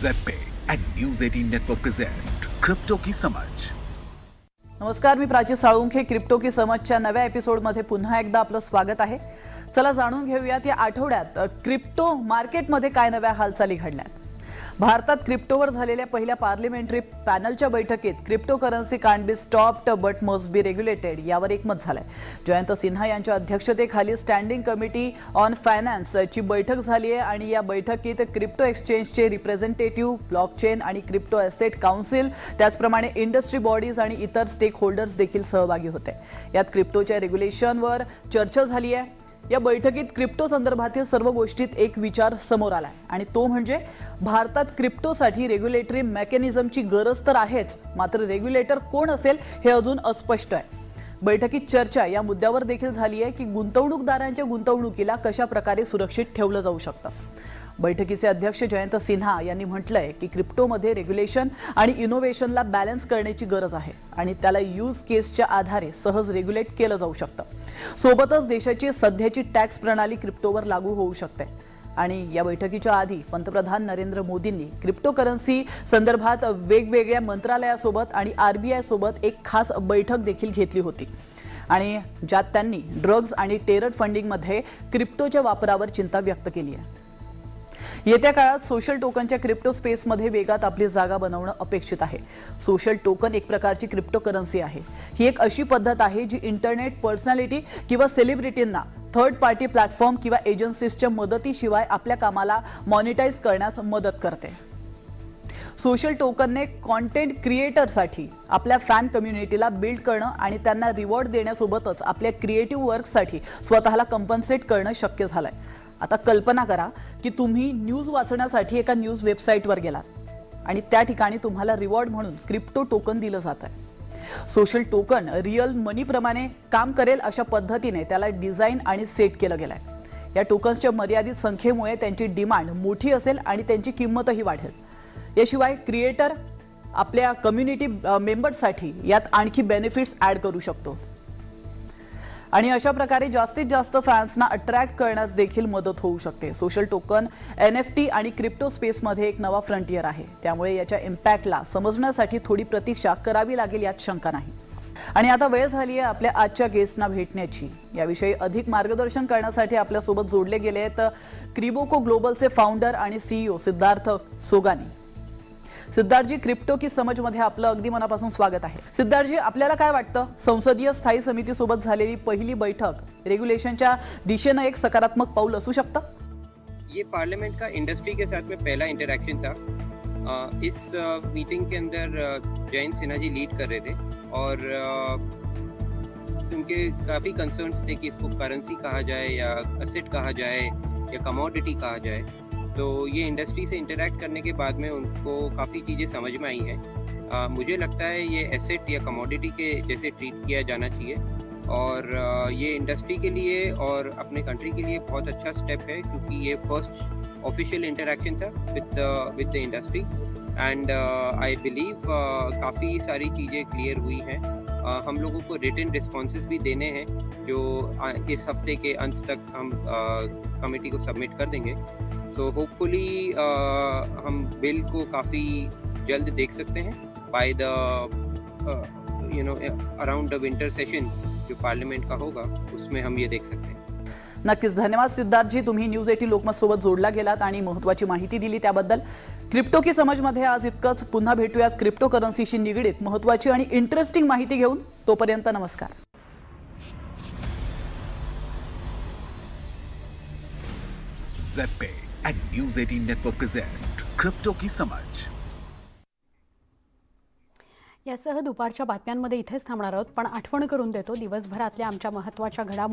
जेपे and News 18 Network present crypto की समझ नमस्कार मी प्राची साळुंखे क्रिप्टो की समजच्या नव्या एपिसोडमध्ये पुन्हा एकदा आपलं स्वागत आहे. चला जाणून घेऊयात या आठवड्यात क्रिप्टो मार्केटमध्ये काय नव्या हालचाली घडल्यात. भारतात क्रिप्टोवर झालेल्या पहिल्या पार्लिमेंटरी पॅनलच्या बैठकीत crypto currency can't be stopped but must be regulated यावर एकमत झालंय. जयंत सिन्हा यांच्या अध्यक्षतेखाली स्टँडिंग कमिटी ऑन फायनान्सची बैठक झाली आहे आणि या बैठकीत क्रिप्टो एक्सचेंजचे रिप्रेझेंटेटिव्ह ब्लॉकचेन आणि क्रिप्टो एसेट काउन्सिल त्याचप्रमाणे इंडस्ट्री बॉडीज आणि इतर स्टेक होल्डर्स देखील सहभागी होते. यात क्रिप्टोच्या रेग्युलेशनवर चर्चा झाली आहे. या बैठकीत क्रिप्टो संदर्भातील सर्व गोष्टीत एक विचार समोर आलाय. आणि तो म्हणजे भारतात क्रिप्टोसाठी रेग्युलेटरी मेकॅनिझमची गरज तर आहेच मात्र रेग्युलेटर कोण असेल हे अजून अस्पष्ट आहे. बैठकीत चर्चा या मुद्द्यावर देखील झाली आहे की गुंतवणूकदारांच्या गुंतवणुकीला कशा प्रकारे सुरक्षित ठेवलं जाऊ शकतं. बैठकीचे अध्यक्ष जयंत सिन्हा यांनी म्हटलंय की क्रिप्टोमध्ये रेग्युलेशन आणि इनोव्हेशनला बॅलन्स करण्याची गरज आहे आणि त्याला यूज केसच्या आधारे सहज रेग्युलेट केलं जाऊ शकतं. सोबतच देशाची सध्याची टॅक्स प्रणाली क्रिप्टोवर लागू होऊ शकते. आणि या बैठकीच्या आधी पंतप्रधान नरेंद्र मोदींनी क्रिप्टोकरन्सी संदर्भात वेगवेगळ्या मंत्रालयासोबत आणि आरबीआय सोबत एक खास बैठक देखील घेतली होती. आणि ज्यात त्यांनी ड्रग्ज आणि टेरर फंडिंगमध्ये क्रिप्टोच्या वापरावर चिंता व्यक्त केली आहे. येत्या काळात सोशल टोकनच्या क्रिप्टो स्पेसमध्ये वेगात आपली जागा बनवणं अपेक्षित आहे. सोशल टोकन एक प्रकारची क्रिप्टो करन्सी आहे. ही एक अशी पद्धत आहे जी इंटरनेट पर्सनॅलिटी किंवा सेलिब्रिटींना थर्ड पार्टी प्लॅटफॉर्म किंवा एजन्सीजच्या मदतीशिवाय आपल्या कामाला मॉनिटाईज करण्यास मदत करते. सोशल टोकनने कॉन्टेंट क्रिएटरसाठी आपल्या फॅन कम्युनिटीला बिल्ड करणं आणि त्यांना रिवॉर्ड देण्यासोबतच आपल्या क्रिएटिव्ह वर्कसाठी स्वतःला कंपन्सेट करणं शक्य झालंय. आता कल्पना करा की तुम्ही न्यूज वाचण्यासाठी एका न्यूज वेबसाईटवर गेलात आणि त्या ठिकाणी तुम्हाला रिवॉर्ड म्हणून क्रिप्टो टोकन दिलं जात आहे. सोशल टोकन रिअल मनीप्रमाणे काम करेल अशा पद्धतीने त्याला डिझाईन आणि सेट केलं गेलं आहे या टोकन्सच्या मर्यादित संख्येमुळे त्यांची डिमांड मोठी असेल आणि त्यांची किंमतही वाढेल. याशिवाय क्रिएटर आपल्या कम्युनिटी मेंबर्ससाठी यात आणखी बेनिफिट्स ॲड करू शकतो. आणि अशा प्रकारे जास्तीत जास्त फॅन्सना अट्रॅक्ट करण्यास देखील मदत होऊ शकते. Social token N F T आणि क्रिप्टो स्पेसमध्ये एक नवा फ्रंटियर आहे. त्यामुळे याच्या इम्पॅक्टला समजण्यासाठी थोडी प्रतीक्षा करावी लागेल यात शंका नाही. आणि आता वेळ झाली आहे आपल्या आजच्या गेस्टना भेटण्याची. याविषयी अधिक मार्गदर्शन करण्यासाठी आपल्यासोबत जोडले गेले आहेत क्रिबोको ग्लोबलचे फाउंडर आणि सीईओ सिद्धार्थ सोगानी. सिद्धार्थजी क्रिप्टो की समजमध्ये आपलं अगदी मनापासून स्वागत आहे. सिद्धार्थजी आपल्याला काय वाटतं? संसदीय स्थायी समितीसोबत झालेली पहिली बैठक रेग्युलेशनच्या दिशेनं एक सकारात्मक पाऊल असू शकतं? ये पार्लियामेंट का इंडस्ट्री के साथ में पहला इंटरेक्शन था। इस मीटिंग के अंदर जयंत सिन्हा जी लीड कर रहे थे और उनके काफ़ी कंसर्न्स थे कि इसको करेंसी कहा जाए या असेट कहा जाए या कमोडिटी कहा जाए। तो ये इंडस्ट्री से इंटरेक्ट करने के बाद में उनको काफ़ी चीज़ें समझ में आई हैं। मुझे लगता है ये एसेट या कमोडिटी के जैसे ट्रीट किया जाना चाहिए। और अ, ये इंडस्ट्री के लिए और अपने कंट्री के लिए बहुत अच्छा स्टेप है क्योंकि ये फ़र्स्ट ऑफिशियल इंटरेक्शन था with with the industry and I believe काफ़ी सारी चीज़ें क्लियर हुई हैं। अ, हम लोगों को रिटर्न रिस्पॉन्सेज भी देने हैं जो इस हफ़्ते के अंत तक हम कमेटी को सबमिट कर देंगे। तो होपफुली हम बिल को काफ़ी जल्द देख सकते हैं by the you know around the winter session जो पार्लियामेंट का होगा उसमें हम ये देख सकते हैं। नक्कीच धन्यवाद सिद्धार्थजी तुम्ही न्यूज एटी लोकमत सोबत जोडला गेलात आणि महत्वाची माहिती दिली त्याबद्दल. क्रिप्टो की समजमध्ये आज इतकंच पुन्हा भेटूयात क्रिप्टो करन्सीशी निगडीत. महत्वाची आणि इंटरेस्टिंग माहिती घेऊन तोपर्यंत नमस्कार. जेपे and News 18 Network present crypto की समझ यासह दुपारच्या बातम्यांमध्ये इथेच थांबणार आहोत पण आठवण करून देतो दिवसभरातल्या आमच्या महत्त्वाच्या घडामोडी